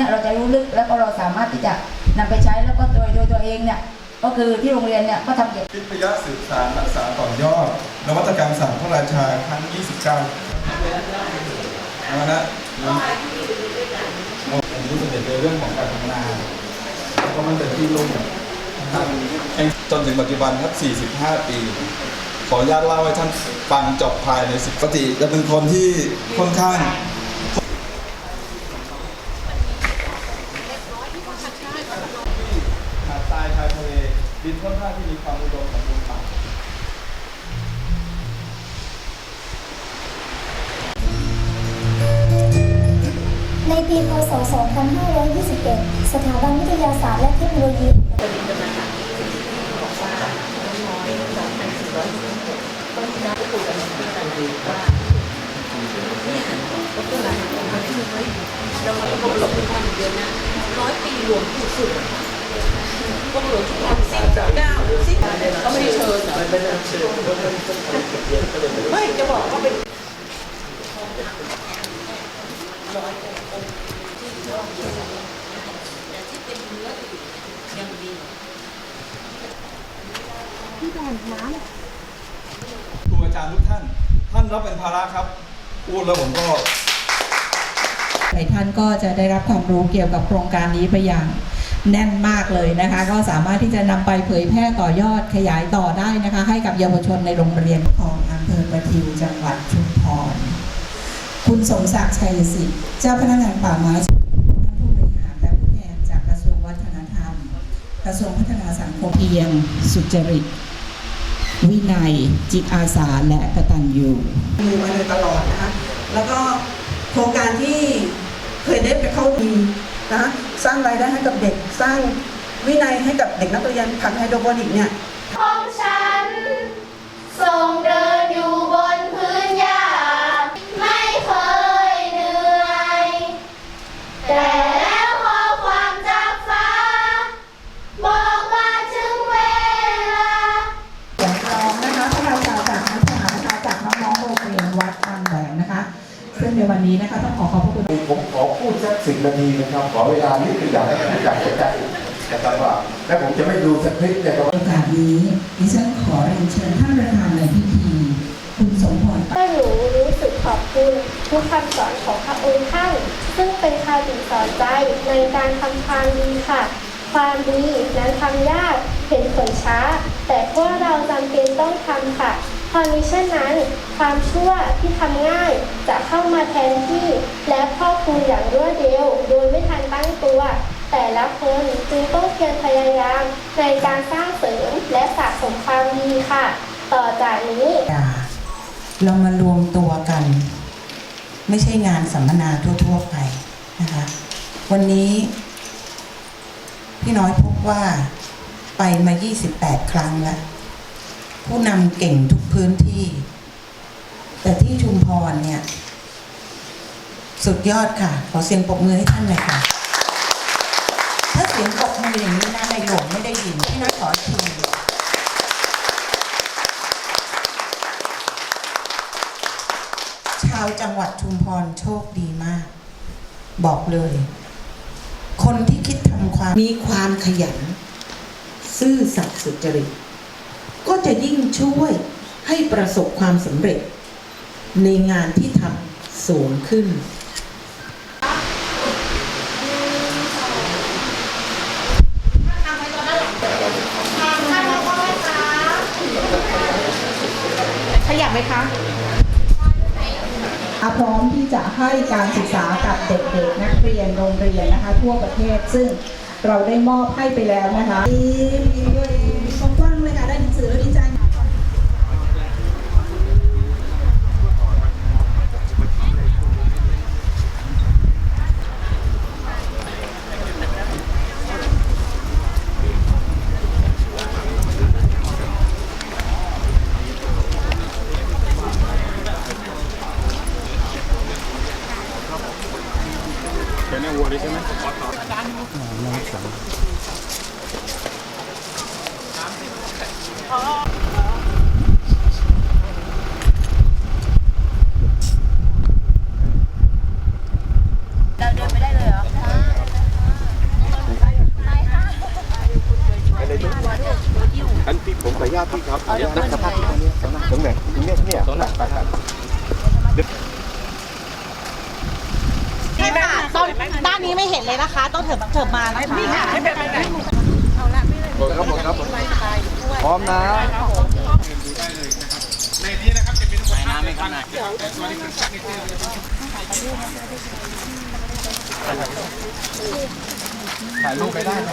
เนี่ยเราจะรู้ลึกแล้วก็เราสามารถที่จะนำไปใช้แล้วก็โดยโดยตัวเองเนี่ยก็คือที่โรงเรียนเนี่ยก็ทำเก็บวิทยาสืบสารรักษาต่อยอดนวัตกรรมสารพระราชาครั้ง 29นะาะอันนี้จะเป็นเรื่องของการทำงานแล้วก็มันเป็นที่รุ่งจนถึงปัจจุบันครับ 45 ปี ขออนุญาตเล่าให้ท่านฟังจบภายในสิบปีจะเป็นคนที่ค่อนข้าง ค่อนข้างที่มีความอุดมสมบูรณ์ต่ำในปีพศ 2521 สถาบันวิทยาศาสตร์และเทคโนโลยีเรามาพบหลบทุกวันเดียวนะร้อยปีหลวงปู่สุด พวกหลวงทุกวันสิบเก้าสิบก็ไม่ได้เชิญเหรอไม่จะบอกว่าเป็นร้อยองค์ที่ยอดเยี่ยมแต่ที่เป็นเนื้ออยู่ยังดีครูอาจารย์ทุกท่าน ท่านรับเป็นภาระครับพูดแล้วผมก็หลายท่านก็จะได้รับความรู้เกี่ยวกับโครงการนี้ไปอย่าง แน่นมากเลยนะคะ ก็สามารถที่จะนำไปเผยแพร่ต่อยอดขยายต่อได้นะคะ ให้กับเยาวชนในโรงเรียนของอำเภอประทิวจังหวัดชุมพร คุณสมศักดิ์ชัยสิทธิ์เจ้าพนักงานป่าไม้ท่ผู้บริหารและผู้แทนจากกระทรวงวัฒนธรรมกระทรวงพัฒนาสังคมเพียง สุจริต วินัย จิตอาสาและกตัญญูมีมาโดยตลอดนะคะแล้วก็โครงการที่เคยได้ไปเข้าดีนะคะ สร้างรายได้ให้กับเด็ก สร้างวินัยให้กับเด็กนักเรียนผักไฮโดรโปนิกเนี่ย ของฉันส่งเนวันนี้นะคะต้องขอขอบพระคุณผมขอพูดสักสิบนาทีนะครับ ขอเวลานิดนึงอยากให้ผู้จัดเข้าใจนะครับว่าและผมจะไม่ดูสคริปต์นะครับโอกาสนี้ดิฉันขอเรียนเชิญท่านประธานในพิธีคุณสมพรก็หนูรู้สึกขอบคุณทุกคำสอนของพระองค์ท่านซึ่งเป็นคติสอนใจในการทำความดีค่ะความดีนั้นทำยากเห็นผลช้า แต่พวกเราจำเป็นต้องทำค่ะ พอมิเช่นนั้น ความชั่วที่ทำง่ายจะเข้ามาแทนที่ และครอบคลุมอย่างรวดเร็วโดยไม่ทันตั้งตัว แต่ละคนจึงต้องเพียรพยายามในการสร้างเสริมและสะสมความดีค่ะ ต่อจากนี้เรามารวมตัวกัน ไม่ใช่งานสัมมนาทั่ว ๆ ไปนะคะ วันนี้พี่น้อยพบว่าไปมา 28 ครั้งแล้ว ผู้นำเก่งทุกพื้นที่ แต่ที่ชุมพรเนี่ย สุดยอดค่ะ ขอเสียงปรบมือให้ท่านเลยค่ะ ถ้าเสียงปรบมืออย่างนี้นะในหลวงไม่ได้ยินพี่น้อยขออีกทีชาวจังหวัดชุมพรโชคดีมาก บอกเลย คนที่คิดทำความมีความขยัน ซื่อสัตย์สุจริต จะยิ่งช่วยให้ประสบความสำเร็จ ในงานที่ทำสูงขึ้นขยับไหมคะพร้อมที่จะให้การศึกษากับเด็กๆ นักเรียนโรงเรียนนะคะ ทั่วประเทศซึ่งเราได้มอบให้ไปแล้วนะคะ กว้างเลยค่ะ ได้หนังสือแล้วดีใจ เป็นวัวดิใช่ไหม พี่ครับนักสภาพที่ตรงนี้ตรงไหนตรงไหนตรงเนี้ยเนี่ยตรงไหนไปครับ นี่ค่ะต้นด้านนี้ไม่เห็นเลยนะคะ ต้องเถิบเถิบมานะคะนี่ค่ะไม่เป็นไรหมดครับหมดครับพร้อมนะในนี้นะครับจะมีทั้งหมดห้าในท่านแต่ส่วนนี้เป็นสักนิดนึงถ่ายรูปไปได้นะ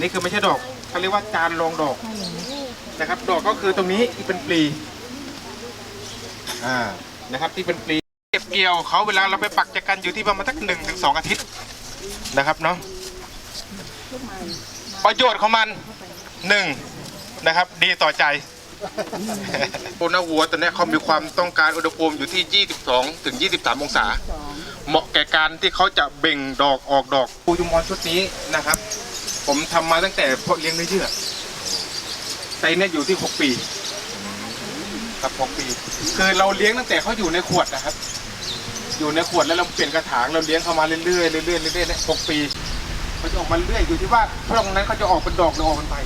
นี่คือไม่ใช่ดอกเขาเรียกว่าจานรองดอกนะครับ ดอกก็คือตรงนี้ที่เป็นปลีอ่านะครับ ที่เป็นปลี เกี่ยวเขาเวลาเราไปปักจะกันอยู่ที่ประมาณสักหนึ่งถึงสองอาทิตย์นะครับเนาะประโยชน์ของมันหนึ่งนะครับ ดีต่อใจโอนวัวตัวนี้เขามีความต้องการอุณหภูมิอยู่ที่ 22 ถึง 23 องศา เหมาะแก่การที่เขาจะเบ่งดอกออกดอกปูยุมอนชุดนี้นะครับ ผมทำมาตั้งแต่เพาะเลี้ยงเนื้อเยื่อไซเนี่ยอยู่ที่ 6 ปี ครับ 6 ปี คือเราเลี้ยงตั้งแต่เขาอยู่ในขวดนะครับ อยู่ในขวดแล้วเราเปลี่ยนกระถางเราเลี้ยงเขามาเรื่อยๆเรื่อยๆเรื่อยๆเนี่ย6ปีเขาจะออกมาเรื่อยอยู่ที่ว่าพร่องนั้นเขาจะออกเป็นดอกหรือออกเป็นใบ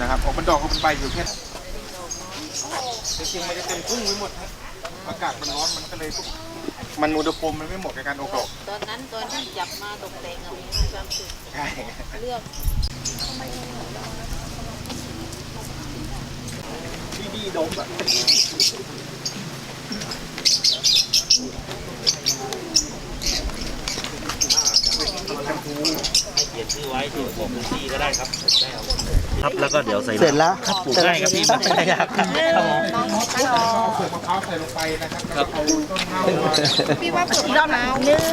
นะครับ ออกเป็นดอกออกเป็นใบอยู่แค่นั้นจริงๆมันจะเต็มทุ่งไว้หมดครับอากาศมันร้อนมันก็เลยปุ๊บมันอุณหภูมิมันไม่เหมาะกับการออกดอกตอนนั้นตอนที่จับมาตกแต่งอะมีความสุขใช่เลือก ครับแล้วก็เดี๋ยวใส่เสร็จแล้วปลูกง่ายครับพี่ไม่ได้ยากครับเอาเปลือกมะพร้าวใส่ลงไปนะครับแล้วก็เอาต้นข้าวมา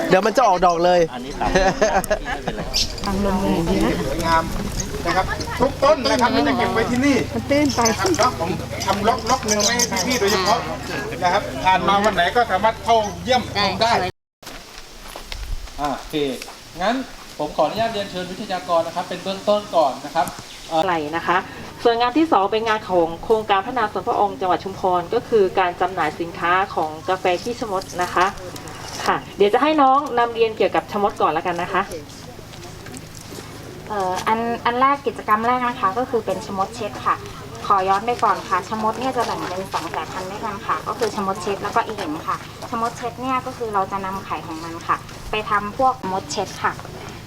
เดี๋ยวมันจะออกดอกเลยอันนี้ตามไม่เป็นไรครับสวยงาม นะครับทุกต้นนะครับมันจะเก็บไว้ที่นี่มันตื้นไปนะครับผมทำล็อกล็อกหนึ่งไว้ให้พี่ๆโดยเฉพาะนะครับผ่านมาวันไหนก็สามารถเข้าเยี่ยมชมได้อ่าโอเคงั้นผมขออนุญาตเรียนเชิญวิทยากรนะครับ เป็นเบื้องต้นก่อนนะครับอะไรนะคะ ส่วนงานที่ 2 เป็นงานของโครงการพัฒนาส่วนพระองค์จังหวัดชุมพรก็คือการจำหน่ายสินค้าของกาแฟขี้ชะมดนะคะค่ะ เดี๋ยวจะให้น้องนำเรียนเกี่ยวกับชะมดก่อนแล้วกันนะคะ เอ่ออันอันแรกกิจกรรมแรกนะคะ ก็คือเป็นชมดเช็ดค่ะ ขอย้อนไปก่อนค่ะ ชมดเนี่ยจะแบ่งเป็นสองสายพันธุ์ด้วยกันค่ะ ก็คือชมดเช็ดแล้วก็อีเหลมค่ะ ชมดเช็ดเนี่ยก็คือเราจะนำไข่ของมันค่ะ ไปทำพวกมดเช็ดค่ะ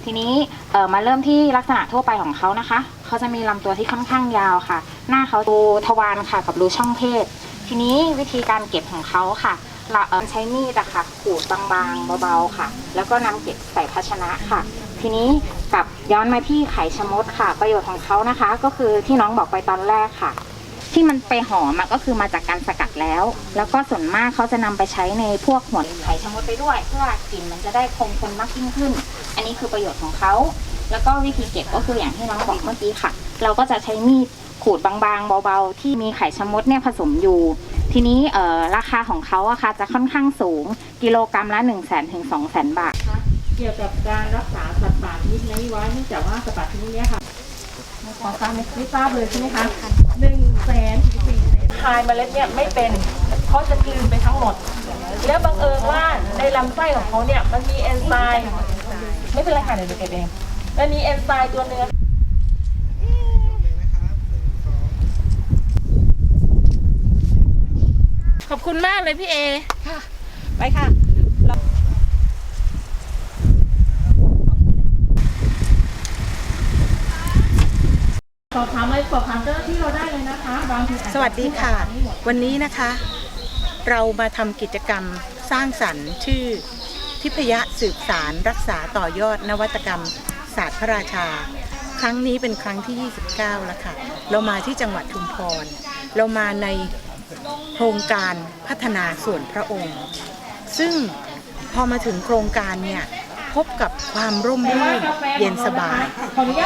ทีนี้เอ่อมาเริ่มที่ลักษณะทั่วไปของเขานะคะ เขาจะมีลำตัวที่ค่อนข้างยาวค่ะ หน้าเขาดูทวารค่ะกับรูช่องเพศ ทีนี้วิธีการเก็บของเขาค่ะ เราเอ่อใช้มีดอะค่ะขูดบางๆเบาๆค่ะ แล้วก็นำเก็บใส่ภาชนะค่ะ ทีนี้ กลับย้อนมาที่ไข่ชะมดค่ะ ประโยชน์ของเขานะคะ ก็คือที่น้องบอกไปตอนแรกค่ะ ที่มันไปหอมอะก็คือมาจากการสกัดแล้ว แล้วก็ส่วนมากเขาจะนำไปใช้ในพวกหัวไข่ชะมดไปด้วย เพื่อกลิ่นมันจะได้คงทนมากยิ่งขึ้น อันนี้คือประโยชน์ของเขาแล้วก็วิธีเก็บก็คืออย่างที่น้องบอกเมื่อกี้ค่ะ เราก็จะใช้มีดขูดบางๆ เบาๆ ที่มีไข่ชะมดเนี่ยผสมอยู่ ทีนี้เอ่อราคาของเขาอะค่ะจะค่อนข้างสูงกิโลกรัมละ 1 0 0 0 0แถึง2 0 0 0 0 0 บาท เกี่ยวกับการรักษาสัตว์ป่าชนิดนี้ไว้เนื่องจากว่าสัตว์ป่าชนิดเนี้ยค่ะขอทราบไหมไม่ทราบเลยใช่ไหมคะหนึ่งแสนถึงสี่แสนคายเมล็ดเนี่ยไม่เป็นเขาจะกลืนไปทั้งหมด แล้วบังเอิญว่าในลำไส้ของเขาเนี่ยมันมีเอนไซม์ไม่เป็นไรค่ะเดี๋ยวหนูเก็บเองมันมีเอนไซม์ตัวเนื้อขอบคุณมากเลยพี่เอไปค่ะ สอบถามอะไรสอบถามเจ้าหน้าที่เราได้เลยนะคะบางทีอาจจะสวัสดีค่ะ วันนี้นะคะ เรามาทำกิจกรรมสร้างสรรค์ชื่อ ทิพยะสืบสารรักษาต่อยอดนวัตกรรม ศาสตร์พระราชา ครั้งนี้เป็นครั้งที่ 29 แล้วค่ะ เรามาที่จังหวัดชุมพร เรามาในโครงการพัฒนาส่วนพระองค์ ซึ่งพอมาถึงโครงการเนี่ย พบกับความร่มรื่นเย็นสบาย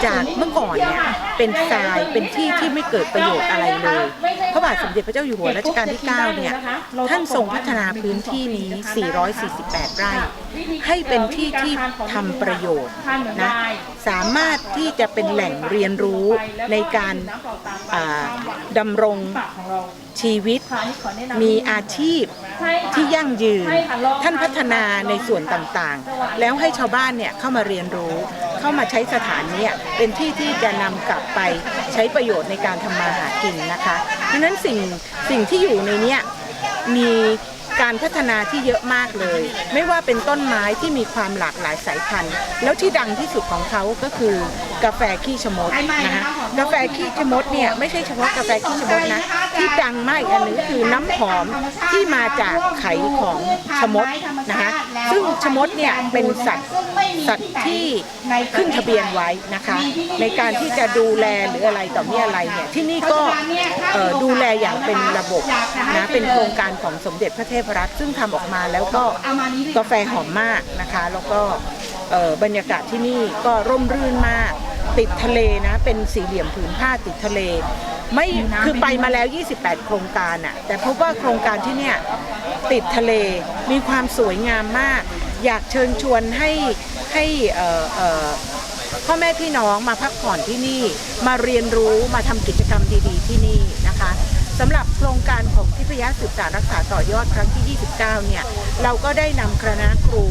จากเมื่อก่อนเนี่ยเป็นทรายเป็นที่ที่ไม่เกิดประโยชน์อะไรเลย พระบาทสมเด็จพระเจ้าอยู่หัวรัชกาลที่ 9 เนี่ย ท่านทรงพัฒนาพื้นที่นี้ 448 ไร่ ให้เป็นที่ที่ทำประโยชน์นะ สามารถที่จะเป็นแหล่งเรียนรู้ในการ ดำรงชีวิต มีอาชีพที่ยั่งยืน ท่านพัฒนาในส่วนต่างๆ แล้วให้ชาวบ้านเนี่ยเข้ามาเรียนรู้ เข้ามาใช้สถานเนี้เป็นที่ที่จะนำกลับไปใช้ประโยชน์ในการทำมาหากินนะคะดังนั้นสิ่งสิ่งที่อยู่ในเนี้ยมี การพัฒนาที่เยอะมากเลย ไม่ว่าเป็นต้นไม้ที่มีความหลากหลายสายพันธุ์ แล้วที่ดังที่สุดของเขาก็คือกาแฟขี้ชะมดนะคะกาแฟขี้ชะมดเนี่ยไม่ใช่เฉพาะกาแฟขี้ชะมดนะ ที่ดังมากอีกอันหนึงคือน้ำหอมที่มาจากไข่ของชะมดนะคะซึ่งชะมดเนี่ยเป็นสัตว์สัตว์ที่ขึ้นทะเบียนไว้นะคะ ในการที่จะดูแลหรืออะไรต่อมีอะไรเนี่ยที่นี่ก็ดูแลอย่างเป็นระบบนะเป็นโครงการของสมเด็จพระเทพรัตน์ซึ่งทำออกมาแล้วก็กาแฟหอมมากนะคะ แล้วก็บรรยากาศที่นี่ก็ร่มรื่นมากติดทะเลนะ เป็นสี่เหลี่ยมผืนผ้าติดทะเล ไม่คือไปมาแล้ว 28 โครงการอะแต่พบว่าโครงการที่เนี่ยติดทะเลมีความสวยงามมาก อยากเชิญชวนให้ให้พ่อแม่พี่น้องมาพักผ่อนที่นี่มาเรียนรู้มาทำกิจกรรมดีๆ ที่นี่นะคะสำหรับโครงการของทิพยสืบสารรักษาต่อยอดครั้งที่ 29 เนี่ยเราก็ได้นำคณะครู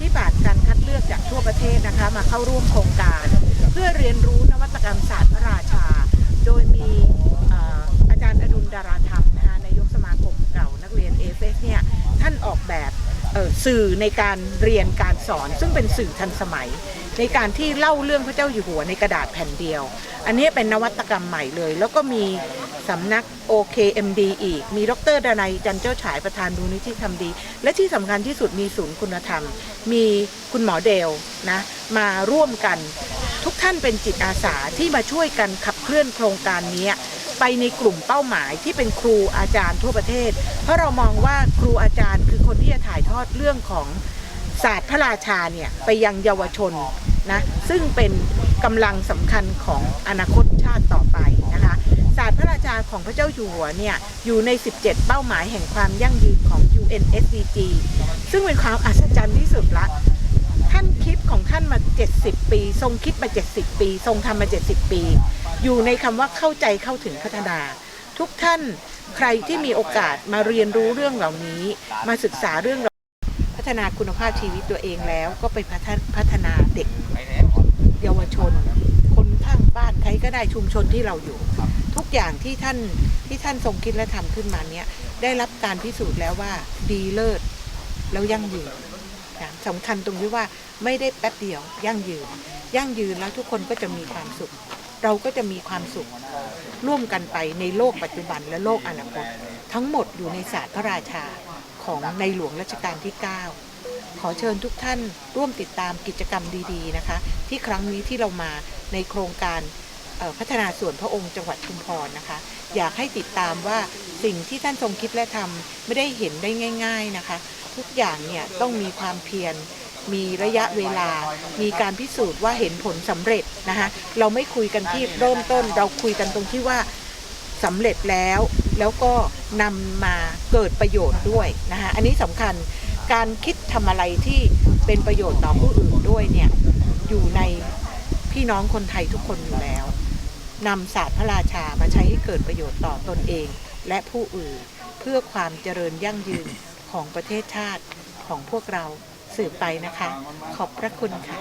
ที่ผ่านการคัดเลือกจากทั่วประเทศนะคะ มาเข้าร่วมโครงการ เพื่อเรียนรู้นวัตกรรมศาสตร์พระราชา โดยมีอาจารย์อดุลดาราธรรมนะคะนายกสมาคมเก่านักเรียนเอฟเอเนี่ยท่านออกแบบสื่อในการเรียนการสอน ซึ่งเป็นสื่อทันสมัย ในการที่เล่าเรื่องพระเจ้าอยู่หัวในกระดาษแผ่นเดียว อันนี้เป็นนวัตกรรมใหม่เลย แล้วก็มีสำนัก OKMD อีก มีดรดานัยจันเจ้าฉายประธานดูนิธิทำดี และที่สำคัญที่สุดมีศูนย์คุณธรรม มีคุณหมอเดลนะมาร่วมกัน ทุกท่านเป็นจิตอาสาที่มาช่วยกันขับ เคลื่อนโครงการนี้ไปในกลุ่มเป้าหมายที่เป็นครูอาจารย์ทั่วประเทศ เพราะเรามองว่าครูอาจารย์คือคนที่จะถ่ายทอดเรื่องของศาสตร์พระราชาเนี่ยไปยังเยาวชนนะซึ่งเป็นกำลังสำคัญของอนาคตชาติต่อไปนะคะศาสตร์พระราชาของพระเจ้าอยู่หัวเนี่ยอยู่ใน 17 เป้าหมายแห่งความยั่งยืนของ UN SDG ซึ่งเป็นความอัศจรรย์ที่สุดละท่านคิดของท่านมา 70 ปี ทรงคิดมา 70 ปี ทรงทำมา 70 ปี อยู่ในคำว่าเข้าใจเข้าถึงพัฒนา ทุกท่านใครที่มีโอกาสมาเรียนรู้เรื่องเหล่านี้ มาศึกษาเรื่องพัฒนาคุณภาพชีวิตตัวเองแล้ว ก็ไปพัฒพัฒนาเด็กเยาวชน คนข้างบ้านใครก็ได้ชุมชนที่เราอยู่ ทุกอย่างที่ท่านที่ท่านทรงคิดและทำขึ้นมาเนี้ยได้รับการพิสูจน์แล้วว่าดีเลิศแล้วยั่งยืนนะสำคัญตรงที่ว่าไม่ได้แป๊บเดียวยั่งยืน ยั่งยืนแล้วทุกคนก็จะมีความสุข เราก็จะมีความสุขร่วมกันไปในโลกปัจจุบันและโลกอนาคต ทั้งหมดอยู่ในศาสตร์พระราชาของในหลวงรัชกาลที่ 9 ขอเชิญทุกท่านร่วมติดตามกิจกรรมดีๆนะคะ ที่ครั้งนี้ที่เรามาในโครงการพัฒนาส่วนพระองค์จังหวัดชุมพรนะคะ อยากให้ติดตามว่าสิ่งที่ท่านทรงคิดและทำไม่ได้เห็นได้ง่าย ๆนะคะ ทุกอย่างเนี่ยต้องมีความเพียร มีระยะเวลา มีการพิสูจน์ว่าเห็นผลสำเร็จนะคะเราไม่คุยกันที่เริ่มต้น เราคุยกันตรงที่ว่าสำเร็จแล้ว แล้วก็นำมาเกิดประโยชน์ด้วยนะคะอันนี้สำคัญการคิดทำอะไรที่เป็นประโยชน์ต่อผู้อื่นด้วยเนี่ยอยู่ในพี่น้องคนไทยทุกคนอยู่แล้วนำศาสตร์พระราชามาใช้ให้เกิดประโยชน์ต่อตนเอง และผู้อื่น เพื่อความเจริญยั่งยืนของประเทศชาติของพวกเรา สืบไปนะคะ ขอบพระคุณค่ะ